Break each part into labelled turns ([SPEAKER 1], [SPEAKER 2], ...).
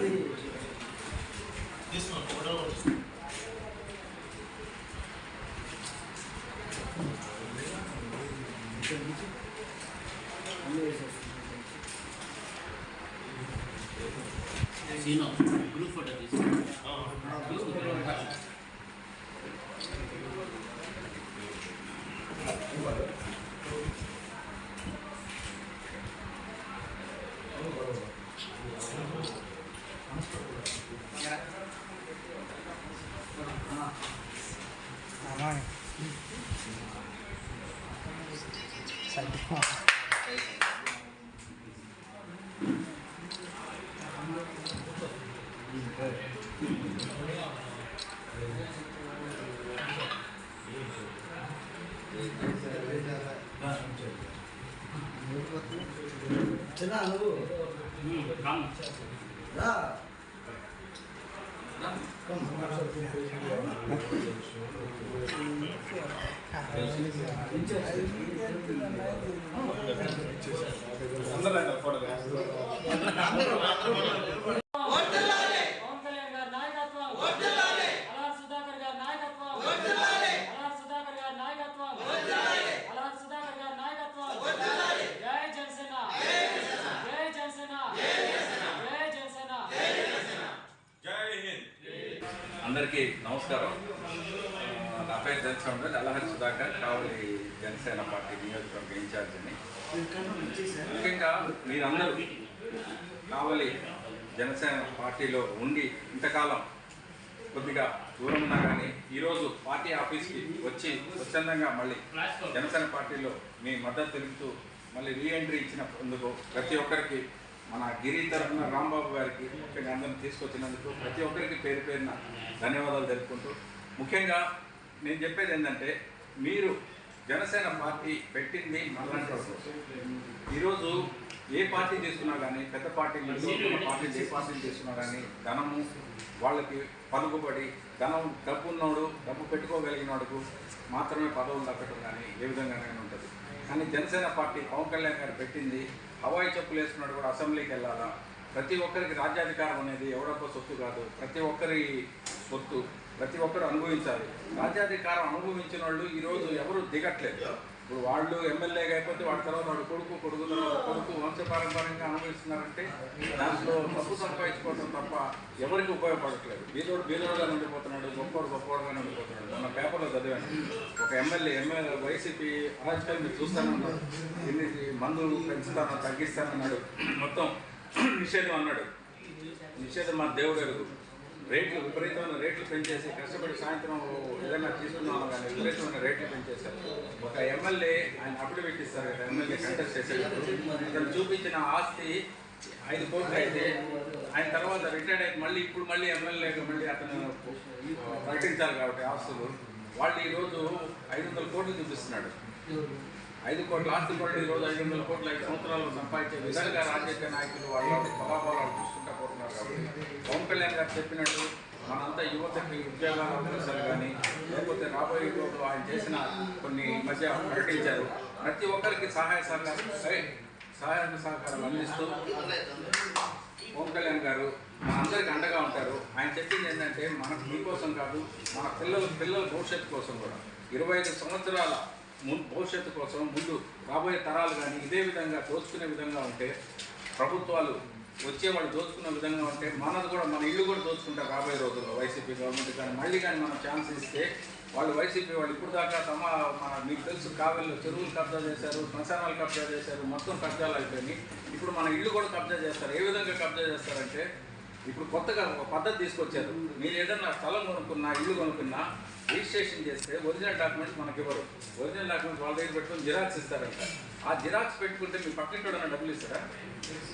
[SPEAKER 1] Gracias. this one, whatever. కామ్
[SPEAKER 2] పవన్ 嗯。
[SPEAKER 3] అందరికీ నమస్కారం. నా పేరు జనసేన అల్లహరి సుధాకర్ కావలి జనసేన పార్టీ నియోజకవర్గ ఇన్ఛార్జిని. ముఖ్యంగా మీరందరూ కావలి జనసేన పార్టీలో ఉండి ఇంతకాలం కొద్దిగా దూరం ఉన్నా కానీ ఈరోజు పార్టీ ఆఫీస్కి వచ్చి స్వచ్ఛందంగా మళ్ళీ జనసేన పార్టీలో మీ మద్దతు తెలుపుతూ మళ్ళీ రీఎంట్రీ ఇచ్చినందుకు ప్రతి ఒక్కరికి మన గిరి తరఫున రాంబాబు గారికి ముఖ్యంగా అందరిని తీసుకొచ్చినందుకు ప్రతి ఒక్కరికి పేరు పేరున ధన్యవాదాలు తెలుపుకుంటూ ముఖ్యంగా నేను చెప్పేది ఏంటంటే మీరు జనసేన పార్టీ పెట్టింది మళ్ళీ ఈరోజు ఏ పార్టీ చేస్తున్నా కానీ పెద్ద పార్టీలు ఉన్న పార్టీలు ఏ పార్టీలు చేస్తున్నా కానీ ధనము వాళ్ళకి పలుకుబడి ధనం డబ్బు ఉన్నోడు డబ్బు పెట్టుకోగలిగిన వాడుకు మాత్రమే పదవులు దక్కడం కానీ ఏ విధంగానైనా ఉంటుంది. కానీ జనసేన పార్టీ పవన్ కళ్యాణ్ గారు పెట్టింది హవాయి చెప్పులు వేసుకున్నాడు కూడా అసెంబ్లీకి వెళ్ళాలా? ప్రతి ఒక్కరికి రాజ్యాధికారం అనేది ఎవరొక్క సొత్తు కాదు. ప్రతి ఒక్కరి సొత్తు ప్రతి ఒక్కరు అనుభవించాలి. రాజ్యాధికారం అనుభవించిన వాళ్ళు ఈరోజు ఎవరు దిగట్లేదు. ఇప్పుడు వాళ్ళు ఎమ్మెల్యే అయిపోతే వాడి తర్వాత వాడు కొడుకు కొడుకు తర్వాత కొడుకు వంశపారంపర్యంగా అనుభవిస్తున్నారంటే దాంట్లో తప్పు సంపాదించుకోవడం తప్ప ఎవరికి ఉపయోగపడట్లేదు. బీదోడు బీదోడుగా ఉండిపోతున్నాడు గొప్పవాడు గొప్పవాడుగా ఉండిపోతున్నాడు మన పేపర్లో చదివాను. ఒక ఎమ్మెల్యే ఎమ్మెల్యే వైసీపీ అరాజకాలు మీరు చూస్తానన్నాడు ఎన్ని మందులు పెంచుతాను తగ్గిస్తానన్నాడు. మొత్తం నిషేధం అన్నాడు. నిషేధం మా దేవుడు ఎరుగు. రేట్లు విపరీతమైన రేట్లు పెంచేసి కష్టపడి సాయంత్రం ఏదైనా తీసుకున్నాము కానీ విపరీతమైన రేట్లు పెంచేశారు. ఒక ఎమ్మెల్యే ఆయన అఫిడవిట్ ఇస్తారు కదా ఎమ్మెల్యే కంటెస్ట్ చేసేటప్పుడు అతను చూపించిన ఆస్తి ఐదు కోట్లు అయితే ఆయన తర్వాత రిటైర్డ్ అయితే మళ్ళీ ఇప్పుడు మళ్ళీ ఎమ్మెల్యేగా మళ్ళీ అతను ప్రకటించాలి కాబట్టి ఆస్తులు. వాళ్ళు ఈరోజు ఐదు వందల కోట్లు చూపిస్తున్నాడు. ఐదు కోట్ల ఆస్తి కూడా ఈరోజు ఐదు వందల కోట్ల ఐదు సంవత్సరాలు సంపాదించే విధంగా రాజకీయ నాయకులు వాళ్ళ ఫలాఫలాలు చూస్తున్నారు. పోతున్నారు కాబట్టి పవన్ కళ్యాణ్ గారు చెప్పినట్టు మనంతా యువతకి ఉద్యోగాల అవకాశాలు కానీ లేకపోతే రాబోయే రోజు ఆయన చేసిన కొన్ని మధ్య ప్రకటించారు. ప్రతి ఒక్కరికి సహాయ సహకారం సరే సహాయ సహకారం అందిస్తూ పవన్ కళ్యాణ్ గారు మన అందరికి అండగా ఉంటారు. ఆయన చెప్పింది ఏంటంటే మనకు మీకోసం కాదు మన పిల్లల పిల్లల భవిష్యత్తు కోసం కూడా. ఇరవై ఐదు సంవత్సరాల ముందు భవిష్యత్తు కోసం ముందు రాబోయే తరాలు కానీ ఇదే విధంగా దోచుకునే విధంగా ఉంటే ప్రభుత్వాలు వచ్చే వాళ్ళు దోచుకునే విధంగా ఉంటే మనది కూడా మన ఇల్లు కూడా దోచుకుంటారు రాబోయే రోజుల్లో వైసీపీ గవర్నమెంట్ కానీ. మళ్ళీ కానీ మనం ఛాన్స్ ఇస్తే వాళ్ళు వైసీపీ వాళ్ళు ఇప్పుడు దాకా తమ మన మీకు తెలుసు కావెల్లో చెరువులు కబ్జా చేశారు శ్మశానాలు కబ్జా చేశారు మొత్తం కబ్జాలు అయిపోయినాయి. ఇప్పుడు మన ఇల్లు కూడా కబ్జా చేస్తారు. ఏ విధంగా కబ్జా చేస్తారంటే ఇప్పుడు కొత్తగా ఒక పద్ధతి తీసుకొచ్చారు. మీరు ఏదన్నా స్థలం కొనుక్కున్నా ఇల్లు కొనుక్కున్నా రిజిస్ట్రేషన్ చేస్తే ఒరిజినల్ డాక్యుమెంట్స్ మనకి ఇవ్వరు ఒరిజినల్ డాక్యుమెంట్స్ వాళ్ళ దగ్గర పెట్టుకుని జిరాక్స్ ఇస్తారంట. ఆ జిరాక్స్ పెట్టుకుంటే మీ పక్కింటోడు డబ్బులు ఇస్తారా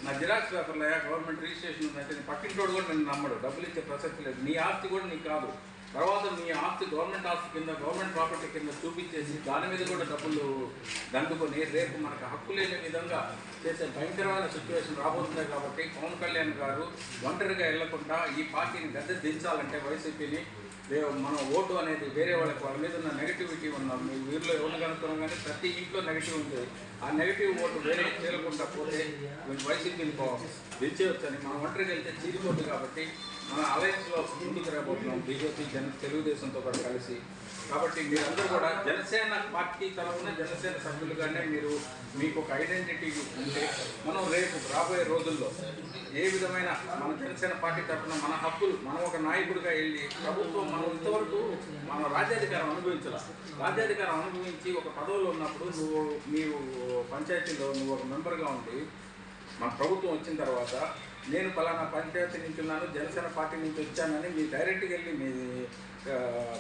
[SPEAKER 3] నా జిరాక్స్ పేపర్లో గవర్నమెంట్ రిజిస్ట్రేషన్ ఉందంటే నీ పక్కింటోడు కూడా నేను నమ్మడు. డబ్బులు ఇచ్చే ప్రసక్తి లేదు. నీ ఆస్తి కూడా నీకు కాదు. తర్వాత మీ ఆస్తి గవర్నమెంట్ ఆస్తి కింద గవర్నమెంట్ ప్రాపర్టీ కింద చూపించేసి దాని మీద కూడా డబ్బులు దండుకొని రేపు మనకు హక్కు లేని విధంగా చేసే భయంకరమైన సిచ్యువేషన్ రాబోతుంది కాబట్టి పవన్ కళ్యాణ్ గారు ఒంటరిగా వెళ్ళకుండా ఈ పార్టీని గద్దె దించాలంటే వైసీపీని మనం ఓటు అనేది వేరే వాళ్ళకి వాళ్ళ మీద ఉన్న నెగిటివిటీ ఉన్నాం. మీ వీరిలో ఎవరిని కనుక్కున్నాం కానీ ప్రతి ఇంట్లో నెగిటివ్ ఉంటుంది. ఆ నెగిటివ్ ఓటు వేరే తేలకుండా పోతే వైసీపీని గెలిచేయొచ్చని మనం ఒంటరికి వెళ్తే చీలిపోతుంది కాబట్టి మన అలయన్స్లో ముందుకు రాబోతున్నాం. బీజేపీ జన తెలుగుదేశంతో కూడా కలిసి. కాబట్టి మీరందరూ కూడా జనసేన పార్టీ తరఫున జనసేన సభ్యులుగానే మీరు మీకు ఒక ఐడెంటిటీ ఉంటే మనం రేపు రాబోయే రోజుల్లో ఏ విధమైన మన జనసేన పార్టీ తరఫున మన హక్కులు మనం ఒక నాయకుడిగా వెళ్ళి ప్రభుత్వం మనం ఇంతవరకు మన రాజ్యాధికారం అనుభవించాల? రాజ్యాధికారం అనుభవించి ఒక పదవిలో ఉన్నప్పుడు నువ్వు నీవు పంచాయతీలో నువ్వు ఒక మెంబర్గా ఉండి మన ప్రభుత్వం వచ్చిన తర్వాత నేను పలానా పంచాయతీ నుంచి ఉన్నాను జనసేన పార్టీ నుంచి వచ్చానని మీ డైరెక్ట్గా వెళ్ళి మీ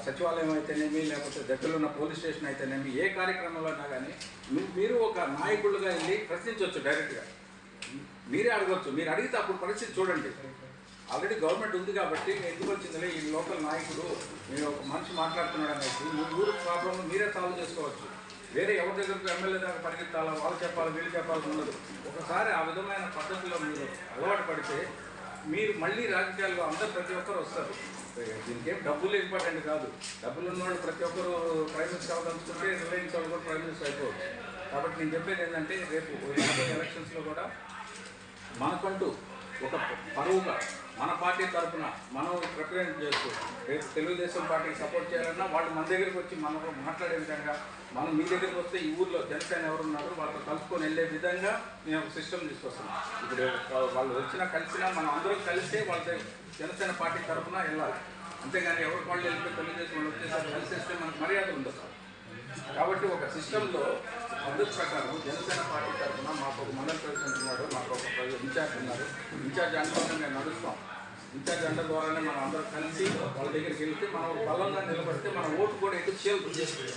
[SPEAKER 3] సచివాలయం అయితేనేమి లేకపోతే దగ్గరలో ఉన్న పోలీస్ స్టేషన్ అయితేనేమి ఏ కార్యక్రమంలో అయినా కానీ మీరు ఒక నాయకులుగా వెళ్ళి ప్రశ్నించవచ్చు డైరెక్ట్గా. మీరే అడగవచ్చు మీరు అడిగితే అప్పుడు పరిస్థితి చూడండి. ఆల్రెడీ గవర్నమెంట్ ఉంది కాబట్టి ఎందుకు వచ్చిందిలే ఈ లోకల్ నాయకుడు మీరు ఒక మనిషి మాట్లాడుతున్నాడు అనేసి మీ ఊరు ప్రాబ్లం మీరే సాల్వ్ చేసుకోవచ్చు. వేరే ఎవరి దగ్గరకు ఎమ్మెల్యే దగ్గర పరిగెత్తాలా? వాళ్ళు చెప్పాలి? వీళ్ళు చెప్పాల్సి ఉండదు. ఒకసారి ఆ విధమైన పద్ధతిలో మీరు అలవాటు పడితే మీరు మళ్ళీ రాజకీయాల్లో అందరు ప్రతి ఒక్కరు వస్తారు. దీనికి ఏం డబ్బులు ఇంపార్టెంట్ కాదు. డబ్బులు ఉన్నవాళ్ళు ప్రతి ఒక్కరు ప్రైమ్ మినిస్టర్ అవ్వదలుచుకుంటే రిలయన్స్ వాళ్ళు కూడా ప్రైమ్ మినిస్టర్ అయిపోవచ్చు. కాబట్టి నేను చెప్పేది ఏంటంటే రేపు ఎలక్షన్స్లో కూడా మనకంటూ ఒక పరువుగా మన పార్టీ తరఫున మనం రిప్రజెంట్ చేస్తూ రేపు తెలుగుదేశం పార్టీకి సపోర్ట్ చేయాలన్నా వాళ్ళు మన దగ్గరికి వచ్చి మనతో మాట్లాడే విధంగా మనం మీ దగ్గరికి వస్తే ఈ ఊర్లో జనసేన ఎవరున్నారు వాళ్ళతో కలుసుకొని వెళ్ళే విధంగా నేను ఒక సిస్టమ్ తీసుకొస్తున్నాను ఇప్పుడు వాళ్ళు వచ్చినా కలిసినా మనం అందరం కలిసే వాళ్ళ జనసేన పార్టీ తరఫున వెళ్ళాలి. అంతేగాని ఎవరి వాళ్ళు వెళ్ళిపోయి తెలుగుదేశం వాళ్ళు వచ్చేసరికి కలిసేస్తే మనకు మర్యాద ఉండదు. కాబట్టి ఒక సిస్టంలో పద్ధతి ప్రకారం జనసేన పార్టీ తరఫున మాకు ఒక మండల ప్రెసిడెంట్ ఉన్నాడు మాకు ఒక ఇన్ఛార్జ్ ఉన్నారు. ఇన్ఛార్జ్ అనుకోకుండా మేము నడుస్తాం. ఇన్ఛార్జ్ అండర్ ద్వారానే మనం అందరం కలిసి వాళ్ళ దగ్గరికి వెళ్తే మనం బలంగా నిలబడితే మన ఓటు కూడా ఎక్కువ చేయాలి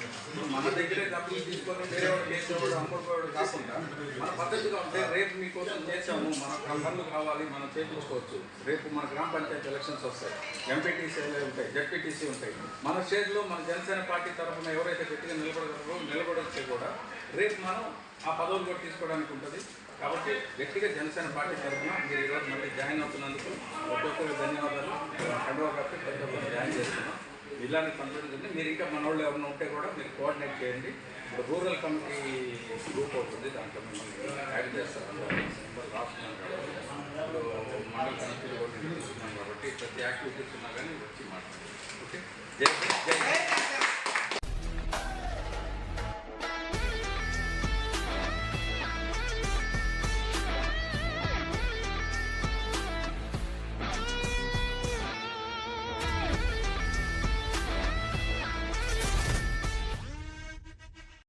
[SPEAKER 3] మన దగ్గరే డబ్బులు తీసుకొని వేరే వాడు చేసేవాడు అమ్ముకోవాడు కాకుండా మన పద్ధతిగా ఉంటే రేపు మీకోసం చేసాము మన పనులు కావాలి మనం చేయించుకోవచ్చు రేపు మన గ్రామ పంచాయతీ ఎలక్షన్స్ వస్తాయి. ఎంపీటీసీ ఉంటాయి జడ్పీటీసీ ఉంటాయి. మన స్టేట్లో మన జనసేన పార్టీ తరఫున ఎవరైతే గట్టిగా నిలబడగలరో నిలబడితే కూడా రేపు మనం ఆ పదవులు కూడా తీసుకోవడానికి ఉంటుంది. కాబట్టి వ్యక్తిగత జనసేన పార్టీ తరఫున మీరు ఈరోజు మళ్ళీ జాయిన్ అవుతున్నందుకు ప్రతి ఒక్కరికి ధన్యవాదాలు. కండువా కప్పి ప్రతి ఒక్కరు జాయిన్ చేస్తున్నాం. ఇలాంటి కంప్లైంట్ మీరు ఇంకా మన వాళ్ళు ఎవరైనా ఉంటే కూడా మీరు కోఆర్డినేట్ చేయండి. ఇప్పుడు రూరల్ కమిటీ గ్రూప్ అవుతుంది దాంట్లో మిమ్మల్ని యాడ్ చేస్తారు రాస్తున్నాం కాబట్టి ఇప్పుడు మండల కమిటీలు కూడా తీసుకున్నాం కాబట్టి ప్రతి యాక్టివిటీస్ ఉన్నా కానీ వచ్చి మాట్లాడండి ఓకే? జై జై